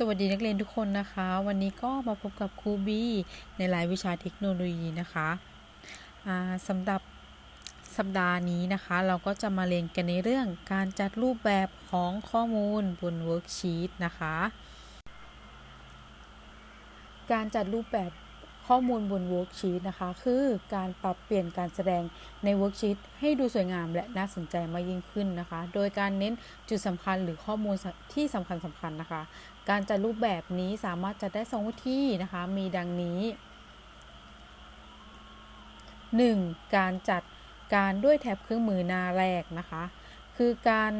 สวัสดีนักเรียนทุกคนนะคะ วันนี้ก็มาพบกับครูบีในรายวิชาเทคโนโลยีนะคะสำหรับสัปดาห์นี้นะคะ เราก็จะมาเรียนกันในเรื่องการจัดรูปแบบของข้อมูลบนเวิร์กชีตนะคะ การจัดรูปแบบ ข้อมูลบนเวิร์กชีตนะคะ คือการปรับเปลี่ยนการแสดงในเวิร์กชีตให้ดูสวยงามและน่าสนใจมากยิ่งขึ้นนะคะ โดยการเน้นจุดสำคัญหรือข้อมูลที่สำคัญสำคัญนะคะ การจัดรูปแบบนี้สามารถจัดได้2วิธีนะคะ มีดังนี้ 1. การจัดการด้วยแถบเครื่องมือหน้าแรกนะคะ คือการ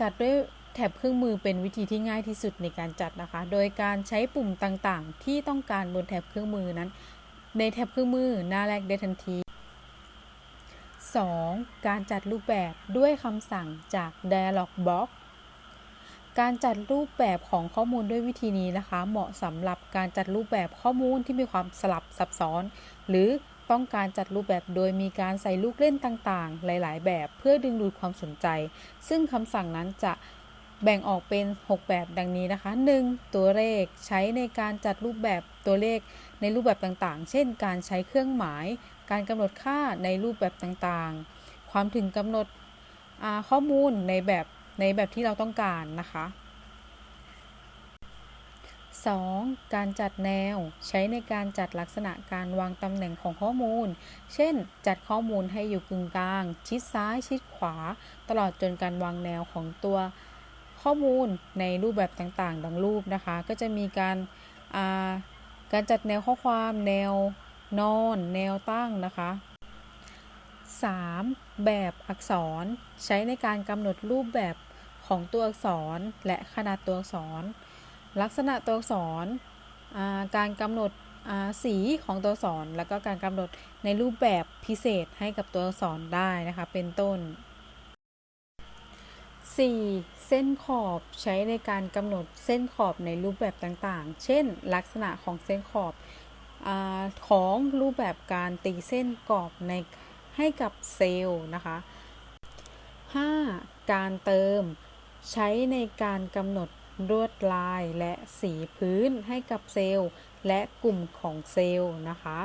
จัดด้วย แถบเครื่องมือเป็นวิธีที่ง่ายที่สุดในการจัดนะคะ โดยการใช้ปุ่มต่างๆ ที่ต้องการบนแถบเครื่องมือนั้น ในแถบเครื่องมือหน้าแรกได้ทันที 2. การจัดรูปแบบด้วยคำสั่งจาก Dialog Box การจัดรูปแบบของข้อมูลด้วยวิธีนี้นะคะ เหมาะสำหรับการจัดรูปแบบข้อมูลที่มีความสลับซับซ้อน หรือต้องการจัดรูปแบบโดยมีการใส่ลูกเล่นต่างๆ หลาย ๆ แบบเพื่อดึงดูดความสนใจ ซึ่งคำสั่งนั้นจะ แบ่งออกเป็น 6 แบบดังนี้นะคะ 1. ตัวเลขใช้ในการจัดรูปแบบตัวเลขในรูปแบบต่างๆ เช่น การใช้เครื่องหมาย การกำหนดค่าในรูปแบบต่างๆ ความถึงกำหนดข้อมูลในแบบในแบบที่เราต้องการนะคะ 2. การจัดแนวใช้ในการจัดลักษณะการวางตำแหน่งของข้อมูล เช่น จัดข้อมูลให้อยู่กึ่งกลาง ชิดซ้ายชิดขวา ตลอดจนการวางแนวของตัว ข้อมูลในรูปแบบต่างๆ ดังรูปนะคะ ก็จะมีการการจัดแนวข้อความแนวนอน แนวตั้งนะคะ 3. แบบอักษรใช้ในการกำหนดรูปแบบของตัวอักษรและขนาดตัวอักษร ลักษณะตัวอักษร การกำหนดสีของตัวอักษร แล้วก็การกำหนดในรูปแบบพิเศษให้กับตัวอักษรได้นะคะ เป็นต้น 4. เส้นขอบใช้ในการกำหนดเส้นขอบในรูปแบบต่างๆ เช่น ลักษณะของเส้นขอบอของรูปแบบการตีเส้นกรอบในให้กับเซลล์นะคะ 5. การเติมใช้ในการกำหนดลวดลายและสีพื้นให้กับเซลล์ และกลุ่มของเซลล์นะคะ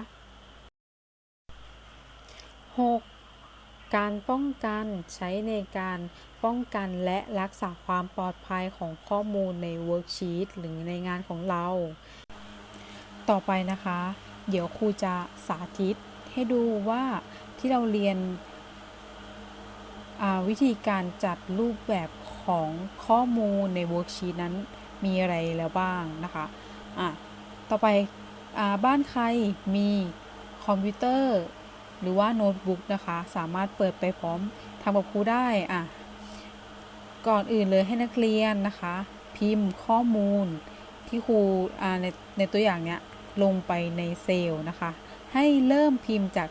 6. การป้องกันใช้ในการป้องกันและรักษาความปลอดภัยของข้อมูลในเวิร์กชีตหรือในงานของเรา ต่อไปนะคะ เดี๋ยวครูจะสาธิตให้ดูว่าที่เราเรียนวิธีการจัดรูปแบบของข้อมูลในเวิร์กชีตนั้นมีอะไรแล้วบ้างนะคะะต่อไปอบ้านใครมีคอมพิวเตอร์ หรือว่าโน้ตบุ๊กนะคะ สามารถเปิดไปพร้อมทำกับครูได้อะก่อนอื่นเลยให้นักเรียนนะคะ พิมพ์ข้อมูลที่ครูในในตัวอย่างเนี้ยลงไปในเซลล์นะคะ ให้เริ่มพิมพ์จาก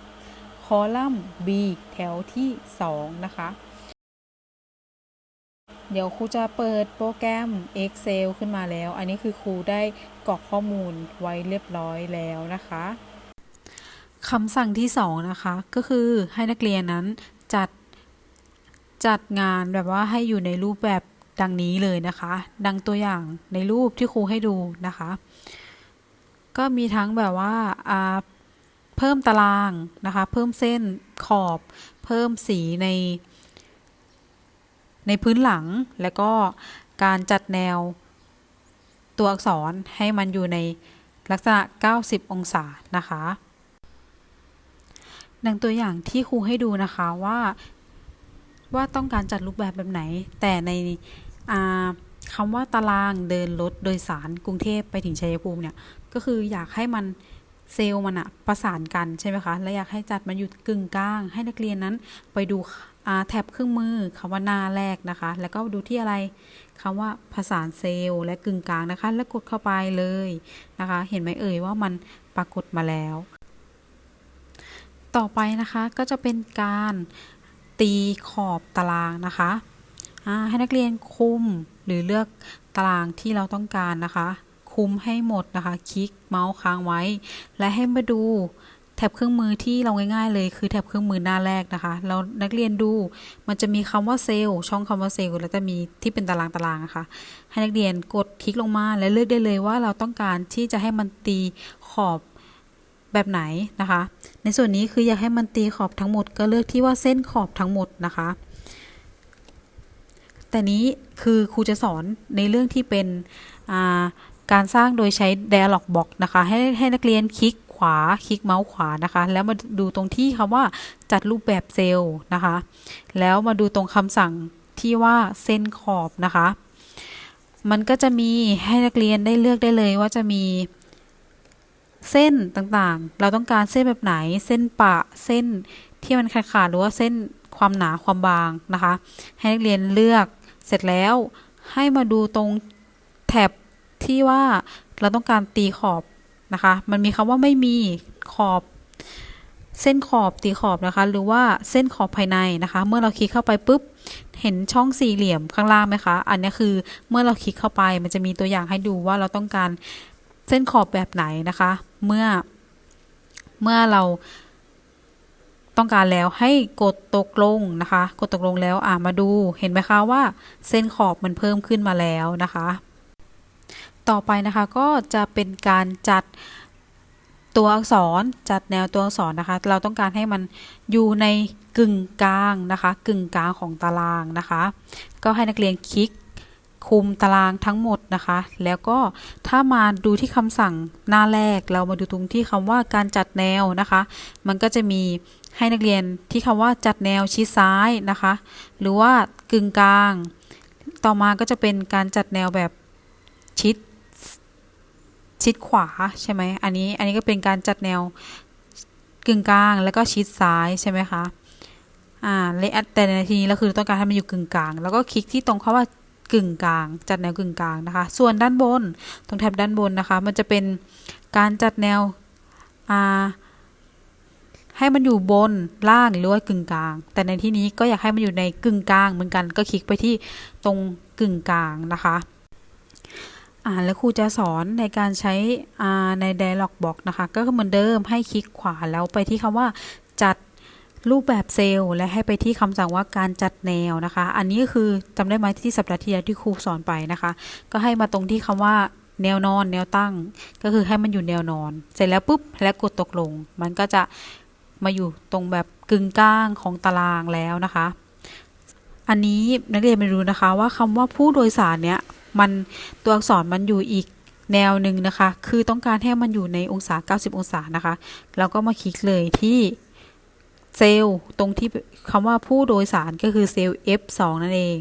คอลัมน์ B แถวที่ 2 นะคะ เดี๋ยวครูจะเปิดโปรแกรม Excel ขึ้นมาแล้ว อันนี้คือครูได้กรอกข้อมูลไว้เรียบร้อยแล้วนะคะ คำสั่งที่2นะคะ ก็คือให้นักเรียนนั้นจัดจัดงานแบบว่าให้อยู่ในรูปแบบดังนี้เลยนะคะ ดังตัวอย่างในรูปที่ครูให้ดูนะคะ ก็มีทั้งแบบว่าเพิ่มตารางนะคะ เพิ่มเส้นขอบ เพิ่มสีใน ในพื้นหลัง แล้วก็การจัดแนวตัวอักษรให้มันอยู่ในลักษณะ 90 องศานะคะ ดังตัวอย่างที่ครูให้ดูนะคะว่าว่าต้องการจัดรูปแบบแบบไหน แต่ในคำว่าตารางเดินรถโดยสารกรุงเทพไปถึงชัยภูมิเนี่ย ก็คืออยากให้มันเซลล์มันอะประสานกันใช่ไหมคะ และอยากให้จัดมันอยู่กึ่งกลาง ให้นักเรียนนั้นไปดูแท็บเครื่องมือคำว่าหน้าแรกนะคะ แล้วก็ดูที่อะไรคำว่าผสานเซลล์และกึ่งกลางนะคะ แล้วกดเข้าไปเลยนะคะ เห็นไหมเอ่ยว่ามันปรากฏมาแล้ว ต่อไปนะคะก็จะเป็นการตีขอบตารางนะคะให้นักเรียนคุมหรือเลือกตารางที่เราต้องการนะคะ คุมให้หมดนะคะ คลิกเมาส์ค้างไว้ และให้มาดูแถบเครื่องมือที่เราง่ายๆ เลยคือแถบเครื่องมือหน้าแรกนะคะแล้วนักเรียนดูมันจะมีคำว่าเซลล์ช่องคำว่าเซลล์แล้วจะมีที่เป็นตารางตารางนะคะ ให้นักเรียนกดคลิกลงมาและเลือกได้เลยว่าเราต้องการที่จะให้มันตีขอบ แบบไหนนะคะ ในส่วนนี้คืออยากให้มันตีขอบทั้งหมดก็เลือกที่ว่าเส้นขอบทั้งหมดนะคะ แต่นี้คือครูจะสอนในเรื่องที่เป็นการสร้างโดยใช้ dialog box นะคะ ให้ให้นักเรียนคลิกขวาคลิกเมาส์ขวานะคะ แล้วมาดูตรงที่คำว่าจัดรูปแบบเซลล์นะคะ แล้วมาดูตรงคำสั่งที่ว่าเส้นขอบนะคะ มันก็จะมีให้นักเรียนได้เลือกได้เลยว่าจะมี เส้นต่างๆ เราต้องการเส้นแบบไหน เส้นปะ เส้นที่มันขาดขาดหรือว่าเส้นความหนาความบางนะคะ ให้นักเรียนเลือกเสร็จแล้วให้มาดูตรงแถบที่ว่าเราต้องการตีขอบนะคะ มันมีคำว่าไม่มีขอบ เส้นขอบตีขอบนะคะ หรือว่าเส้นขอบภายในนะคะ เมื่อเราคลิกเข้าไปปุ๊บ เห็นช่องสี่เหลี่ยมข้างล่างไหมคะ อันนี้คือเมื่อเราคลิกเข้าไปมันจะมีตัวอย่างให้ดูว่าเราต้องการ เส้นขอบแบบไหนนะคะ เมื่อเมื่อเราต้องการแล้วให้กดตกลงนะคะ กดตกลงแล้วอ่ามาดูเห็นไหมคะว่าเส้นขอบมันเพิ่มขึ้นมาแล้วนะคะ ต่อไปนะคะก็จะเป็นการจัดตัวอักษรจัดแนวตัวอักษรนะคะ เราต้องการให้มันอยู่ในกึ่งกลางนะคะ กึ่งกลางของตารางนะคะ ก็ให้นักเรียนคลิก คุมตารางทั้งหมดนะคะ แล้วก็ถ้ามาดูที่คำสั่งหน้าแรก เรามาดูตรงที่คำว่าการจัดแนวนะคะ มันก็จะมีให้นักเรียนที่คำว่าจัดแนวชิดซ้ายนะคะ หรือว่ากึ่งกลาง ต่อมาก็จะเป็นการจัดแนวแบบชิดชิดขวาใช่ไหมอันนี้อันนี้ก็เป็นการจัดแนวกึ่งกลางแล้วก็ชิดซ้ายใช่ไหมคะอ่าแต่ในทีนี้เราคือต้องการให้มันอยู่กึ่งกลาง แล้วก็คลิกที่ตรงคาว่า กึ่งกลาง จัดแนวกึ่งกลางนะคะ ส่วนด้านบนตรงแถบด้านบนนะคะ มันจะเป็นการจัดแนวให้มันอยู่บนล่างหรือว่ากึ่งกลาง แต่ในที่นี้ก็อยากให้มันอยู่ในกึ่งกลางเหมือนกันก็คลิกไปที่ตรงกึ่งกลางนะคะอ่าแล้วครูจะสอนในการใช้อ่าใน dialog box นะคะ ก็เหมือนเดิมให้คลิกขวาแล้วไปที่คำว่าจัด รูปแบบเซลล์และให้ไปที่คำสั่งว่าการจัดแนวนะคะ อันนี้คือจำได้ไหมที่สัปดาห์ที่แล้วที่ครูสอนไปนะคะ ก็ให้มาตรงที่คำว่าแนวนอน แนวตั้ง ก็คือให้มันอยู่แนวนอน เสร็จแล้วปุ๊บแล้วกดตกลง มันก็จะมาอยู่ตรงแบบกึ่งกลางของตารางแล้วนะคะ อันนี้นักเรียนมาดูนะคะว่าคำว่าผู้โดยสารเนี้ยมันตัวอักษรมันอยู่อีกแนวหนึ่งนะคะ คือต้องการให้มันอยู่ในองศา 90 องศานะคะแล้วก็มาคลิกเลยที่ เซลล์ตรงที่คำว่าผู้โดยสารก็คือเซลล์ F2 นั่นเอง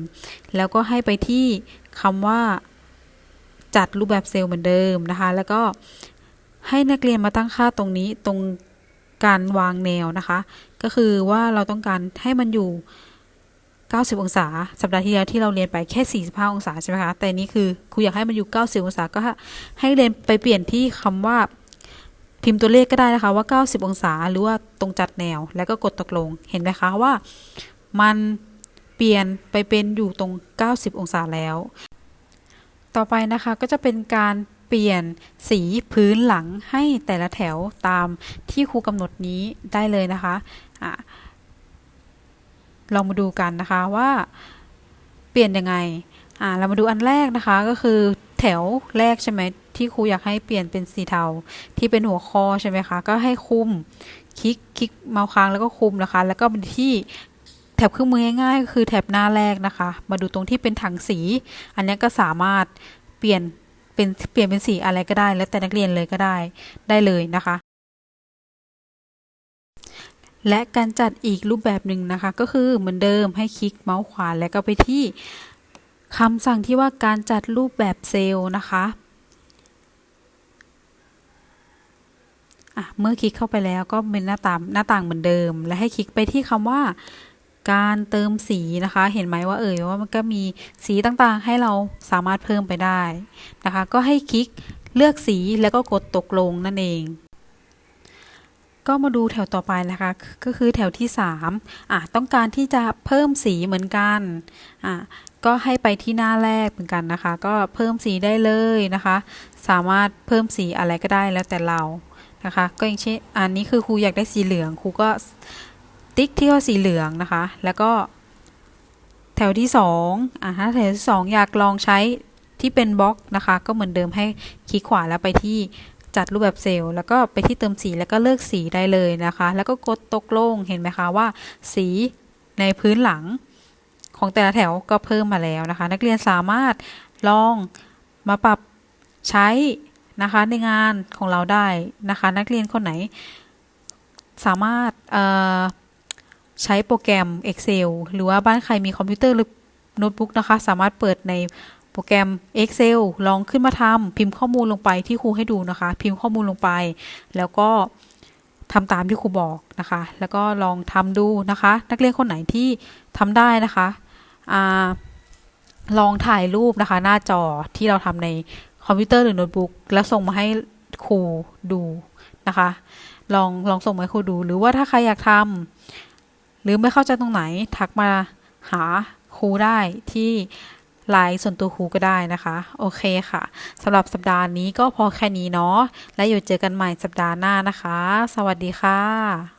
แล้วก็ให้ไปที่คำว่าจัดรูปแบบเซลล์เหมือนเดิมนะคะ แล้วก็ให้นักเรียนมาตั้งค่าตรงนี้ตรงการวางแนวนะคะ ก็คือว่าเราต้องการให้มันอยู่ 90 องศา สัปดาห์ที่แล้วที่เราเรียนไปแค่ 45 องศาใช่ไหมคะ แต่นี้คือครูอยากให้มันอยู่ 90 องศาก็ให้เรียนไปเปลี่ยนที่คำว่า พิมพ์ตัวเลขก็ได้นะคะว่า 90 องศาหรือว่าตรงจัดแนวแล้วก็กดตกลงเห็นไหมคะว่า มันเปลี่ยนไปเป็นอยู่ตรง 90 องศาแล้ว ต่อไปนะคะก็จะเป็นการเปลี่ยนสีพื้นหลังให้แต่ละแถวตามที่ครูกำหนดนี้ได้เลยนะคะอะลองมาดูกันนะคะว่าเปลี่ยนยังไง อ่า เรามาดูอันแรกนะคะก็คือแถวแรกใช่ไหม ที่ครูอยากให้เปลี่ยนเป็นสีเทาที่เป็นหัวข้อใช่ไหมคะ ก็ให้คุมคลิกคลิกเมาส์ค้างแล้วก็คุมนะคะ แล้วก็เป็นที่แถบเครื่องมือง่ายๆก็คือแถบหน้าแรกนะคะ มาดูตรงที่เป็นถังสี อันนี้ก็สามารถเปลี่ยนเป็นเปลี่ยนเป็นสีอะไรก็ได้ แล้วแต่นักเรียนเลยก็ได้ได้เลยนะคะ และการจัดอีกรูปแบบหนึ่งนะคะ ก็คือเหมือนเดิมให้คลิกเมาส์ขวาแล้วก็ไปที่คำสั่งที่ว่าการจัดรูปแบบเซลล์นะคะ เมื่อคลิกเข้าไปแล้วก็เป็นหน้าต่างหน้าต่างเหมือนเดิม และให้คลิกไปที่คำว่าการเติมสีนะคะ เห็นไหมว่าเอ่ยว่ามันก็มีสีต่างๆ ให้เราสามารถเพิ่มไปได้นะคะ ก็ให้คลิกเลือกสีแล้วก็กดตกลงนั่นเอง ก็มาดูแถวต่อไปนะคะ ก็คือแถวที่3อะต้องการที่จะเพิ่มสีเหมือนกันอะก็ให้ไปที่หน้าแรกเหมือนกันนะคะ ก็เพิ่มสีได้เลยนะคะ สามารถเพิ่มสีอะไรก็ได้แล้วแต่เรา นะคะ ก็อย่างเช่นอันนี้คือครูอยากได้สีเหลืองครูก็ติ๊กที่ข้อสีเหลืองนะคะ แล้วก็แถวที่สองอ่าถ้าแถวที่สองอยากลองใช้ที่เป็นบล็อกนะคะ ก็เหมือนเดิมให้คลิกขวาแล้วไปที่จัดรูปแบบเซลล์แล้วก็ไปที่เติมสีแล้วก็เลือกสีได้เลยนะคะ แล้วก็กดตกลงเห็นไหมคะว่า สีในพื้นหลังของแต่ละแถวก็เพิ่มมาแล้วนะคะ นักเรียนสามารถลองมาปรับใช้ นะคะในงานของเราได้นะคะ นักเรียนคนไหนสามารถใช้โปรแกรม Excel หรือว่าบ้านใครมีคอมพิวเตอร์หรือโน้ตบุ๊กนะคะ สามารถเปิดในโปรแกรม Excel ลองขึ้นมาทำพิมพ์ข้อมูลลงไปที่ครูให้ดูนะคะ พิมพ์ข้อมูลลงไป แล้วก็ทำตามที่ครูบอกนะคะ แล้วก็ลองทำดูนะคะ นักเรียนคนไหนที่ทำได้นะคะอลองถ่ายรูปนะคะ หน้าจอที่เราทำใน คอมพิวเตอร์หรือโน้ตบุ๊กแล้วส่งมาให้ครูดูนะคะ ลองลองส่งมาให้ครูดู หรือว่าถ้าใครอยากทำหรือไม่เข้าใจตรงไหน ทักมาหาครูได้ที่ไลน์ส่วนตัวครูก็ได้นะคะ โอเคค่ะสำหรับสัปดาห์นี้ก็พอแค่นี้เนาะและอยู่เจอกันใหม่สัปดาห์หน้านะคะ สวัสดีค่ะ